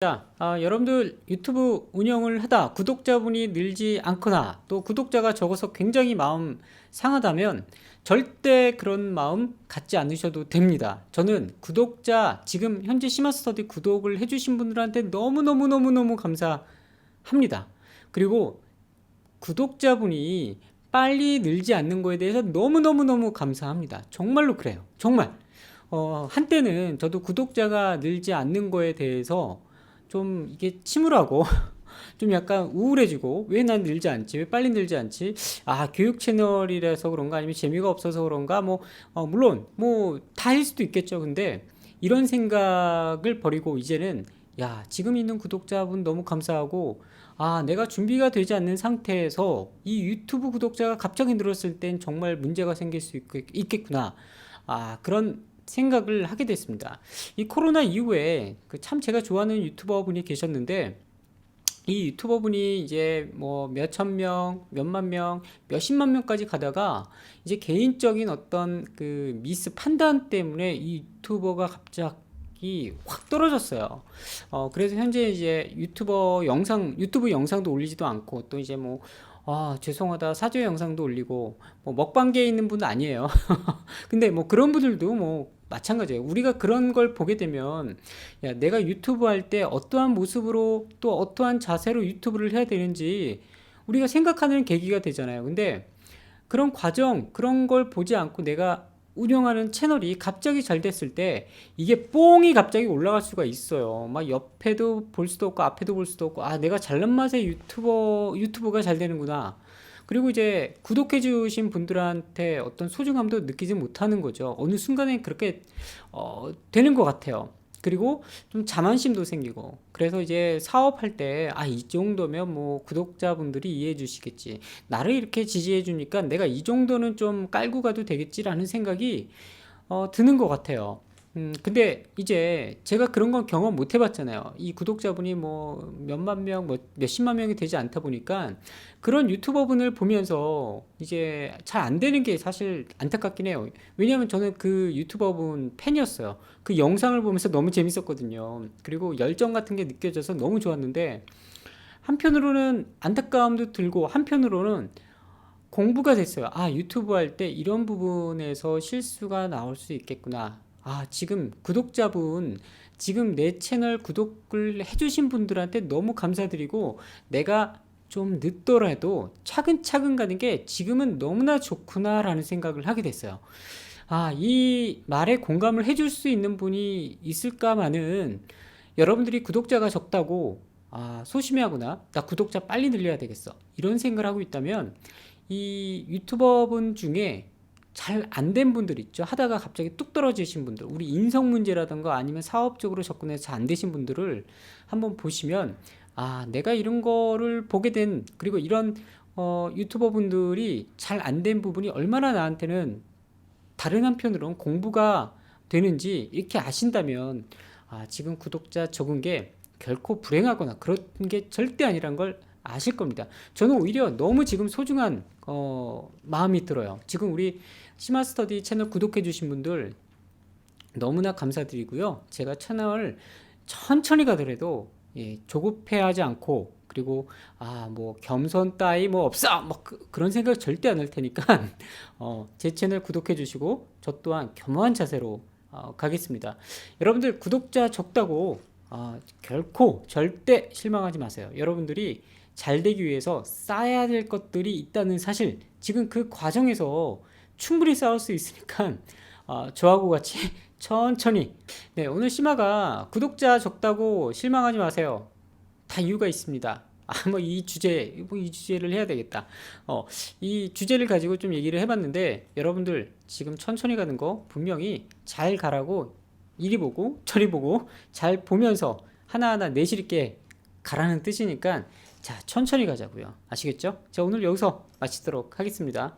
자, 아, 여러분들 유튜브 운영을 하다 구독자분이 늘지 않거나 또 구독자가 적어서 굉장히 마음 상하다면 절대 그런 마음 갖지 않으셔도 됩니다. 저는 구독자 지금 현재 시마스터디 구독을 해주신 분들한테 너무너무너무너무 감사합니다. 그리고 구독자분이 빨리 늘지 않는 거에 대해서 너무너무너무 감사합니다. 정말로 그래요. 정말. 어, 한때는 저도 구독자가 늘지 않는 거에 대해서 좀 이게 침울하고 좀 약간 우울해지고 왜 난 늘지 않지? 왜 빨리 늘지 않지? 아, 교육 채널이라서 그런가 아니면 재미가 없어서 그런가 뭐 어, 물론 뭐 다일 수도 있겠죠. 근데 이런 생각을 버리고 이제는 야, 지금 있는 구독자분 너무 감사하고 아, 내가 준비가 되지 않는 상태에서 이 유튜브 구독자가 갑자기 늘었을 땐 정말 문제가 생길 수 있, 있겠구나. 아, 그런 생각을 하게 됐습니다. 이 코로나 이후에 그 참 제가 좋아하는 유튜버 분이 계셨는데 이 유튜버 분이 이제 뭐 몇천 명, 몇만 명, 몇십만 명까지 가다가 이제 개인적인 어떤 그 미스 판단 때문에 이 유튜버가 갑자기 확 떨어졌어요. 어, 그래서 현재 이제 유튜버 영상, 유튜브 영상도 올리지도 않고 또 이제 뭐 아, 죄송하다. 사죄 영상도 올리고, 뭐, 먹방계에 있는 분은 아니에요. 근데 뭐 그런 분들도 뭐 마찬가지예요. 우리가 그런 걸 보게 되면, 야, 내가 유튜브 할 때 어떠한 모습으로 또 어떠한 자세로 유튜브를 해야 되는지 우리가 생각하는 계기가 되잖아요. 근데 그런 과정, 그런 걸 보지 않고 내가 운영하는 채널이 갑자기 잘 됐을 때 이게 뽕이 갑자기 올라갈 수가 있어요. 막 옆에도 볼 수도 없고 앞에도 볼 수도 없고 아 내가 잘난 맛에 유튜버 유튜브가 잘 되는구나. 그리고 이제 구독해 주신 분들한테 어떤 소중함도 느끼지 못하는 거죠. 어느 순간에 그렇게 어, 되는 것 같아요. 그리고 좀 자만심도 생기고 그래서 이제 사업할 때 아 이 정도면 뭐 구독자분들이 이해해 주시겠지 나를 이렇게 지지해 주니까 내가 이 정도는 좀 깔고 가도 되겠지라는 생각이 어, 드는 것 같아요. 음, 근데 이제 제가 그런 건 경험 못 해봤잖아요. 이 구독자분이 뭐 몇만 명, 뭐 몇십만 명이 되지 않다 보니까 그런 유튜버분을 보면서 이제 잘 안 되는 게 사실 안타깝긴 해요. 왜냐하면 저는 그 유튜버분 팬이었어요. 그 영상을 보면서 너무 재밌었거든요. 그리고 열정 같은 게 느껴져서 너무 좋았는데 한편으로는 안타까움도 들고 한편으로는 공부가 됐어요. 아, 유튜브 할 때 이런 부분에서 실수가 나올 수 있겠구나. 아, 지금 구독자분, 지금 내 채널 구독을 해주신 분들한테 너무 감사드리고, 내가 좀 늦더라도 차근차근 가는 게 지금은 너무나 좋구나라는 생각을 하게 됐어요. 아, 이 말에 공감을 해줄 수 있는 분이 있을까마는 여러분들이 구독자가 적다고 아, 소심해하거나 나 구독자 빨리 늘려야 되겠어. 이런 생각을 하고 있다면 이 유튜버분 중에 잘 안 된 분들 있죠. 하다가 갑자기 뚝 떨어지신 분들, 우리 인성 문제라든가 아니면 사업적으로 접근해서 잘 안 되신 분들을 한번 보시면 아, 내가 이런 거를 보게 된 그리고 이런 어, 유튜버 분들이 잘 안 된 부분이 얼마나 나한테는 다른 한편으로는 공부가 되는지 이렇게 아신다면 아, 지금 구독자 적은 게 결코 불행하거나 그런 게 절대 아니란 걸 아실 겁니다. 저는 오히려 너무 지금 소중한 어, 마음이 들어요. 지금 우리 시마스터디 채널 구독해 주신 분들 너무나 감사드리고요. 제가 채널 천천히 가더라도 예, 조급해하지 않고 그리고 아 뭐 겸손 따위 뭐 없어 뭐 그, 런 생각 절대 안 할 테니까 어, 제 채널 구독해 주시고 저 또한 겸허한 자세로 어, 가겠습니다. 여러분들 구독자 적다고 어, 결코 절대 실망하지 마세요. 여러분들이 잘 되기 위해서 쌓아야 될 것들이 있다는 사실 지금 그 과정에서 충분히 쌓을 수 있으니까 어, 저하고 같이 천천히 네 오늘 심화가 구독자 적다고 실망하지 마세요. 다 이유가 있습니다. 아, 뭐 이 주제, 뭐 이 주제를 해야 되겠다. 어, 이 주제를 가지고 좀 얘기를 해봤는데, 여러분들 지금 천천히 가는 거 분명히 잘 가라고 이리 보고 저리 보고 잘 보면서 하나하나 내실 있게 가라는 뜻이니까 자, 천천히 가자고요. 아시겠죠? 자, 오늘 여기서 마치도록 하겠습니다.